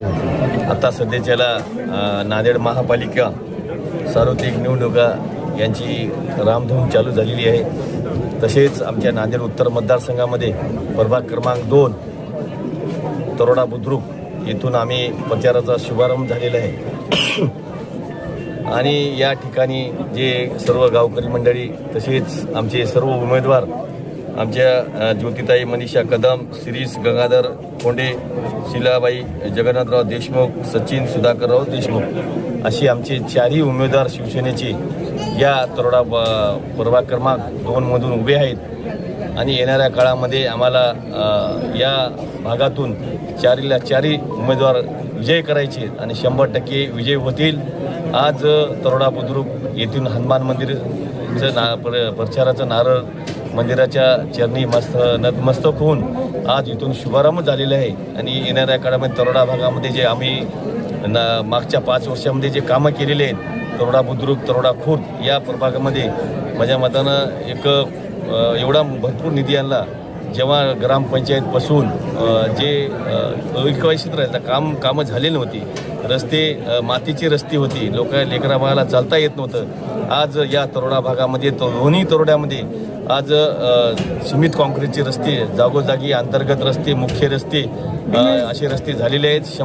आता सध्याच्याला नांदेड महापालिका सार्वत्रिक निवडणुका यांची रामधूम चालू झालेली आहे. तसेच आमच्या नांदेड उत्तर मतदारसंघामध्ये प्रभाग क्रमांक दोन तरोडा बुद्रुक येथून आम्ही प्रचाराचा शुभारंभ झालेला आहे. आणि या ठिकाणी जे सर्व गावकरी मंडळी तसेच आमचे सर्व उमेदवार आमच्या ज्योतिताई मनीषा कदम शिरीष गंगाधर कोंडे शिलाबाई जगन्नाथराव देशमुख सचिन सुधाकरराव देशमुख अशी आमचे चारही उमेदवार शिवसेनेचे या तरोडा ब- क्रमांक दोनमधून उभे आहेत. आणि येणाऱ्या काळामध्ये आम्हाला या भागातून चारीला चारही उमेदवार विजय करायचे आणि शंभर टक्के विजय होतील. आज तरोडा बुद्रुक येथून हनुमान मंदिरचं ना प्र प्रचाराचं नारळ मंदिराच्या चरणी मस्त नतमस्तक होऊन आज इथून शुभारंभ झालेला आहे. आणि येणाऱ्या काळामध्ये तरोडा भागामध्ये जे आम्ही ना मागच्या पाच वर्षामध्ये जे कामं केलेले आहेत तरोडा बुद्रुक तरोडा खुर्द या प्रभागामध्ये माझ्या मतानं एक एवढा भरपूर निधी आणला. जेव्हा ग्रामपंचायतपासून अ, जे विकवायशीत राहायचं काम कामं झाली नव्हती रस्ते मातीची रस्ते होती. लोक लेकरा बाळाला चालता येत नव्हतं. आज या तरोडा भागामध्ये तो दोन्ही तरोड्यामध्ये आज अ, सिमेंट काँक्रीटचे रस्ते जागोजागी अंतर्गत रस्ते मुख्य रस्ते असे रस्ते झालेले आहेत.